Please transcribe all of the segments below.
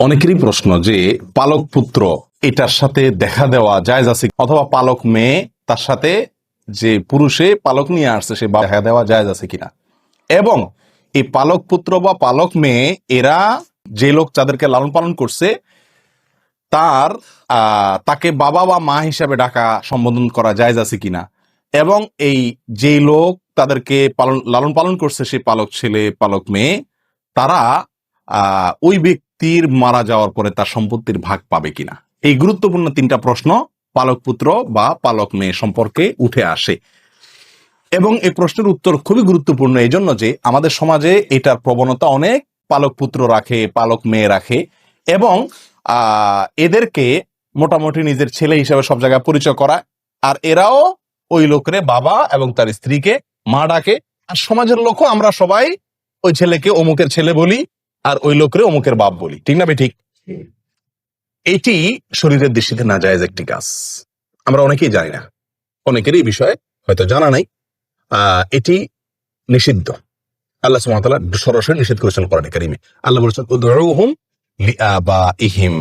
অনেকেরই প্রশ্ন যে পালক পুত্র এটার সাথে দেখা দেওয়া জায়জ আছে অথবা পালক মেয়ে তার সাথে যে পুরুষে পালক নিয়ে আসছে সে দেখা দেওয়া জায়জ আছে কিনা? এবং এই পালক পুত্র বা পালক মেয়ে এরা যে লোক যাদেরকে লালন পালন করছে, তার তাকে বাবা বা মা হিসাবে ডাকা সম্বোধন করা জায়জ আছে কিনা? এবং এই যে লোক তাদেরকে পালন, লালন পালন করছে সে পালক ছেলে, পালক মেয়ে, তারা ওই ব্যক্তির মারা যাওয়ার পরে তার সম্পত্তির ভাগ পাবে কিনা? এই গুরুত্বপূর্ণ তিনটা প্রশ্ন পালক পুত্র বা পালক মেয়ে সম্পর্কে উঠে আসে। এবং এই প্রশ্নের উত্তর খুবই গুরুত্বপূর্ণ এই জন্য যে আমাদের সমাজে এটার প্রবণতা অনেক, পালক পুত্র রাখে, পালক মেয়ে রাখে এবং এদেরকে মোটামুটি নিজের ছেলে হিসেবে সব জায়গায় পরিচয় করা আর এরাও ওই লোকরে বাবা এবং তার স্ত্রীকে মা ডাকে। আর সমাজের লোকও আমরা সবাই ওই ছেলেকে অমুকের ছেলে বলি আর ওই লোকরে অমুকের বাপ বলি। ঠিক না বে ঠিক? এটি শরীরের দৃষ্টিতে না যায় একটি কাজ। আমরা অনেকেই জানি না। অনেকেরই এই বিষয়ে হয়তো জানা নাই। এটি নিষিদ্ধ। আল্লাহ সুবহানাহু সরাসরি নিষেধ করেছেন কোরআন কারিমে। আল্লাহ বলেছেন উদউহুম লিআবাইহিম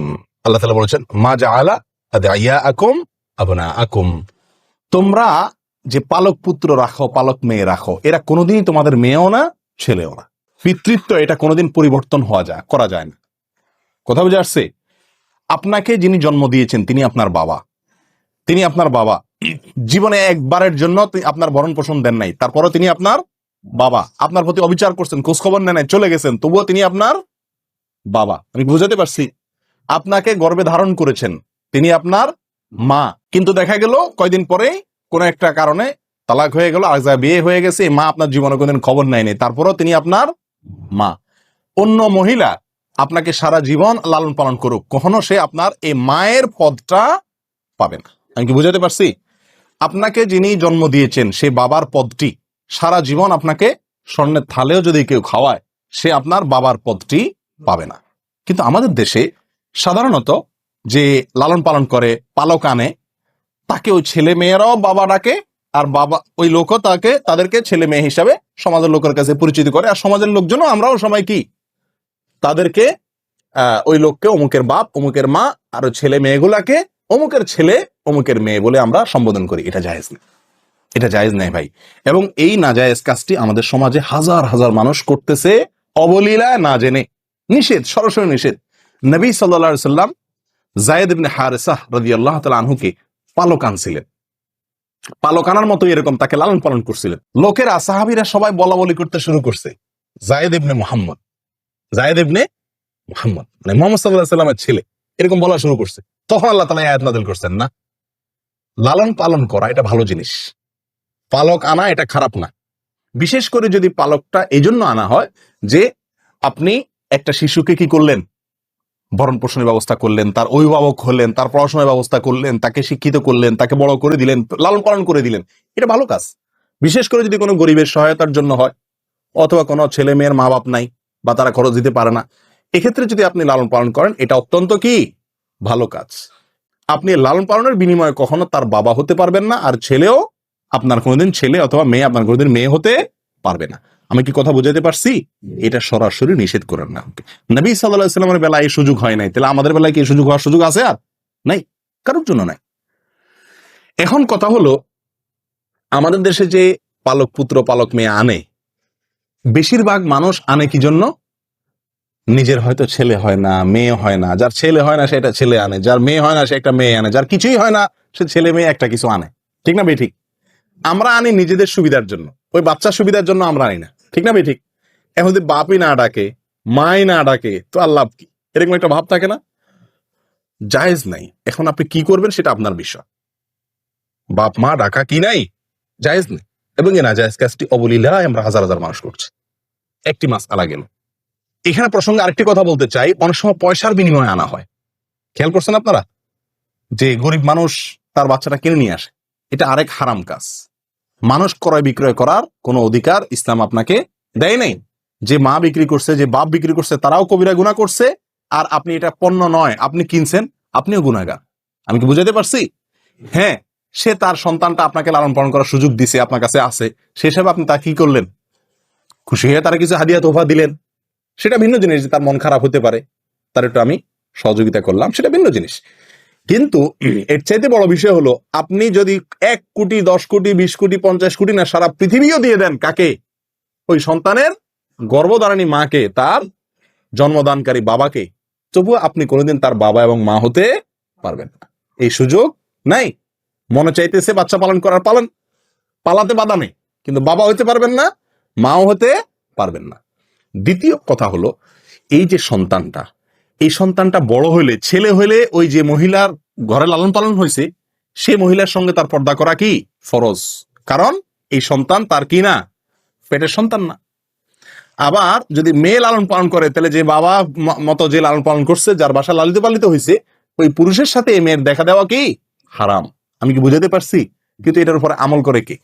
আল্লাহ তাআলা বলেছেন মা জাআলা আদাইয়াকুম আবনাআকুম। তোমরা যে পালক পুত্র রাখো পালক মেয়ে রাখো এরা কোনোদিনই তোমাদের মেয়েও না ছেলেও না। পিতৃত্ব এটা কোনোদিন পরিবর্তন হওয়া যায় করা যায় না। কথা বুঝে আসছে? আপনাকে যিনি জন্ম দিয়েছেন তিনি আপনার বাবা। তিনি আপনার বাবা। জীবনে একবারের জন্য আপনার ভরণ পোষণ দেন নাই। তারপরও তিনি আপনার বাবা। আপনার প্রতি অবিচার করছেন খোঁজ খবর নেন নাই, চলে গেছেন তবুও তিনি আপনার বাবা। আমি বুঝাতে পারছি? আপনাকে গর্বে ধারণ করেছেন তিনি আপনার মা। কিন্তু দেখা গেল কয়দিন পরে কোন একটা কারণে তালাক হয়ে গেল আর যা বিয়ে হয়ে গেছে মা আপনার জীবনে কোনদিন খবর নেয়নি তারপরও তিনি আপনার মা। অন্য মহিলা আপনাকে সারা জীবন লালন পালন করুক, কখনো সে আপনার এই মায়ের পদটা পাবে না। আমি কি বুঝাতে পারছি? আপনাকে যিনি জন্ম দিয়েছেন, সে বাবার পদটি সারা জীবন আপনাকে স্বর্ণের থালেও যদি কেউ খাওয়ায়, সে আপনার বাবার পদটি পাবে না। কিন্তু আমাদের দেশে সাধারণত যে লালন পালন করে, পালক আনে, তাকে ওই ছেলে মেয়েরাও বাবা ডাকে আর বাবা, ওই লোকও তাকে, তাদেরকে ছেলে মেয়ে হিসাবে সমাজের লোকের কাছে পরিচিত করে। আর সমাজের লোকজনও, আমরাও সময় কি? তাদেরকে ওই লোককে, অমুকের বাপ, অমুকের মা, আর ছেলে মেয়েগুলাকে, অমুকের ছেলে, অমুকের মেয়ে বলে আমরা সম্বোধন করি। এটা জায়েজ না এটা জায়েজ নাই ভাই। এবং এই নাজায়েজ কাজটি আমাদের সমাজে হাজার হাজার মানুষ করতেছে অবলীলায় না জেনে। নিষেধ, সরাসরি নিষেধ। নবী সাল্লা সাল্লাম জায়েদ ইবনে হারেসাহ রাদিয়াল্লাহু তাআলা আনহুকে পালক আনছিলেন। পালক আনার মতো এরকম তাকে লালন পালন করছিলেন। লোকেরা, সাহাবীরা সবাই বলা বলি করতে শুরু করছে। জায়েদ ইবনে মুহাম্মদ। জায়েদ ইবনে মুহাম্মদ মানে মোহাম্মদ সাল্লাহ সাল্লামের ছেলে। এরকম বলা শুরু করছে। তখন আল্লাহ তালা আয়াত নাদিল করছেন না। লালন পালন করা এটা ভালো জিনিস। পালক আনা এটা খারাপ না। বিশেষ করে যদি পালকটা এই জন্য আনা হয় যে আপনি একটা শিশুকে কি করলেন? ভরণ পোষণের ব্যবস্থা করলেন, তার অভিভাবক হলেন, তার পড়াশোনার ব্যবস্থা করলেন, তাকে শিক্ষিত করলেন, তাকে বড় করে দিলেন, লালন পালন করে দিলেন। এটা ভালো কাজ। বিশেষ করে যদি কোনো গরিবের সহায়তার জন্য হয়, অথবা কোনো ছেলে মেয়ের মা বাপ নাই বা তারা খরচ দিতে পারে না, এক্ষেত্রে যদি আপনি লালন পালন করেন, এটা অত্যন্ত কি? ভালো কাজ। আপনি লালন পালনের বিনিময়ে কখনো তার বাবা হতে পারবেন না, আর ছেলেও আপনার কোনোদিন ছেলে অথবা মেয়ে, আপনার কোনোদিন মেয়ে হতে পারবে না। আমি কি কথা বুঝাতে পারছি? এটা সরাসরি নিষেধ করেন না নবী সাল্লাহ সাল্লামের বেলায় এই সুযোগ হয় নাই। তাহলে আমাদের বেলায় কি এই সুযোগ হওয়ার সুযোগ আছে আর? নাই। কারোর জন্য নাই। এখন কথা হলো আমাদের দেশে যে পালক পুত্র পালক মেয়ে আনে বেশিরভাগ মানুষ আনে কি জন্য? নিজের হয়তো ছেলে হয় না মেয়ে হয় না। যার ছেলে হয় না সে একটা ছেলে আনে। যার মেয়ে হয় না সে একটা মেয়ে আনে। যার কিছুই হয় না সে ছেলে মেয়ে একটা কিছু আনে। ঠিক না বে ঠিক। আমরা আনি নিজেদের সুবিধার জন্য। ওই বাচ্চার সুবিধার জন্য আমরা আনি না। ঠিক না ঠিক। এখন যদি বাপই না ডাকে, মাই না ডাকে, তো আল্লাহ কি? এরকম একটা ভাব থাকে না? জায়েজ নাই। এখন আপনি কি করবেন সেটা আপনার বিষয়। বাপ, মা ডাকা কি নাই? জায়েজ নেই। এবং এ না জায়েজ কাজটি অবলীলায় আমরা হাজার হাজার মানুষ করছি। একটি মাস আলা গেল। এখানে প্রসঙ্গে আরেকটি কথা বলতে চাই। অনেক সময় পয়সার বিনিময়ে আনা হয়। খেয়াল করছেন আপনারা? যে গরিব মানুষ তার বাচ্চাটা কিনে নিয়ে আসে। এটা আরেক হারাম কাজ। মানুষ ক্রয় বিক্রয় করার কোনো অধিকার ইসলাম আপনাকে দেয় নাই। যে মা বিক্রি করছে, যে বাপ বিক্রি করছে, তারাও কবিরা গুণা করছে, আর আপনি এটা পণ্য নয়, আপনি কিনছেন, আপনিও গুণাগার আমি কি বুঝাতে পারছি? হ্যাঁ সে তার সন্তানটা আপনাকে লালন পালন করার সুযোগ দিছে, আপনার কাছে আছে। সে হিসাবে আপনি তা কি করলেন? খুশি হয়ে তারা কিছু হাদিয়া তোফা দিলেন। সেটা ভিন্ন জিনিস তার মন খারাপ হতে পারে। তার একটু আমি সহযোগিতা করলাম, সেটা ভিন্ন জিনিস। কিন্তু এর চাইতে বড় বিষয় হলো, আপনি যদি এক কোটি, দশ কোটি, বিশ কোটি, পঞ্চাশ কোটি না সারা পৃথিবীও দিয়ে দেন কাকে? ওই সন্তানের গর্ভধারণী মাকে, তার জন্মদানকারী বাবাকে। তবুও আপনি কোনোদিন তার বাবা এবং মা হতে পারবেন না। এই সুযোগ নাই। মনে চাইতেছে বাচ্চা পালন করার পালন, পালাতে নেই কিন্তু বাবা হতে পারবেন না, মাও হতে পারবেন না। দ্বিতীয় কথা হলো, এই যে সন্তানটা এই সন্তানটা বড় হইলে ছেলে হইলে ওই যে মহিলার ঘরে লালন পালন হয়েছে সে মহিলার সঙ্গে তার পর্দা করা কি? ফরজ। কারণ এই সন্তান তার কি না? পেটের সন্তান না। আবার যদি মেয়ে লালন পালন করে তাহলে যে বাবা মতো যে লালন পালন করছে যার বাসা লালিত পালিত হয়েছে ওই পুরুষের সাথে এই মেয়ের দেখা দেওয়া কি? হারাম। আমি কি বুঝাতে পারছি? কিন্তু এটার উপরে আমল করে কে?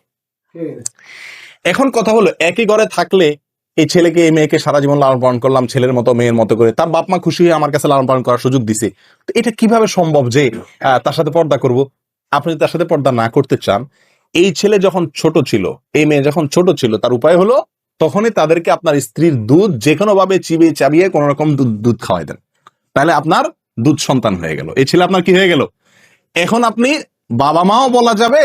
এখন কথা হলো একই ঘরে থাকলে এই ছেলেকে, এই মেয়েকে সারা জীবন লালন পালন করলাম, ছেলের মতো, মেয়ের মতো করে। তার বাপ মা খুশি হয়ে আমার কাছে লালন পালন করার সুযোগ দিছে। তো এটা কীভাবে সম্ভব যে তার সাথে পর্দা করব? আপনি তার সাথে পর্দা না করতে চান, এই ছেলে যখন ছোট ছিল, এই মেয়ে যখন ছোট ছিল, তার উপায় হলো তখনই তাদেরকে আপনার স্ত্রীর দুধ যে ভাবে চিবিয়ে চাবিয়ে কোন রকম দুধ দুধ খাওয়াই দেন। তাহলে আপনার দুধ সন্তান হয়ে গেল। এই ছেলে আপনার কি হয়ে গেল? এখন আপনি বাবা মাও বলা যাবে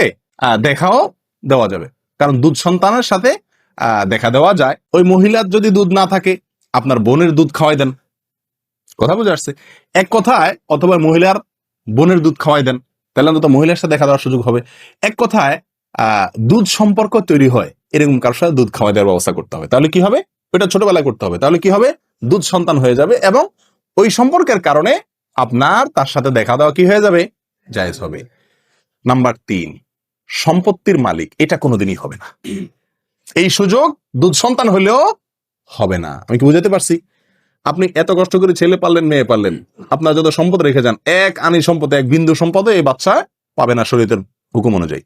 দেখাও দেওয়া যাবে। কারণ দুধ সন্তানের সাথে দেখা দেওয়া যায়। ওই মহিলার যদি দুধ না থাকে, আপনার বোনের দুধ খাওয়াই দেন। কথা বুঝে আসছে? এক কথায়, অথবা মহিলার বোনের দুধ খাওয়াই দেন, তাহলে অন্তত মহিলার সাথে দেখা দেওয়ার সুযোগ হবে। এক কথায় দুধ সম্পর্ক তৈরি হয়, এরকম কারোর সাথে দুধ খাওয়াই দেওয়ার ব্যবস্থা করতে হবে। তাহলে কি হবে? ওটা ছোটবেলায় করতে হবে। তাহলে কি হবে? দুধ সন্তান হয়ে যাবে এবং ওই সম্পর্কের কারণে আপনার তার সাথে দেখা দেওয়া কি হয়ে যাবে? জায়েজ হবে। নাম্বার তিন, সম্পত্তির মালিক, এটা কোনোদিনই হবে না। এই সুযোগ দুধ সন্তান হলেও হবে না। আমি কি বুঝাতে পারছি? আপনি এত কষ্ট করে ছেলে পারলেন মেয়ে পারলেন আপনার যত সম্পদ রেখে যান, এক আনি সম্পদ, এক বিন্দু সম্পদে এই বাচ্চা পাবে না শরীরের হুকুম অনুযায়ী।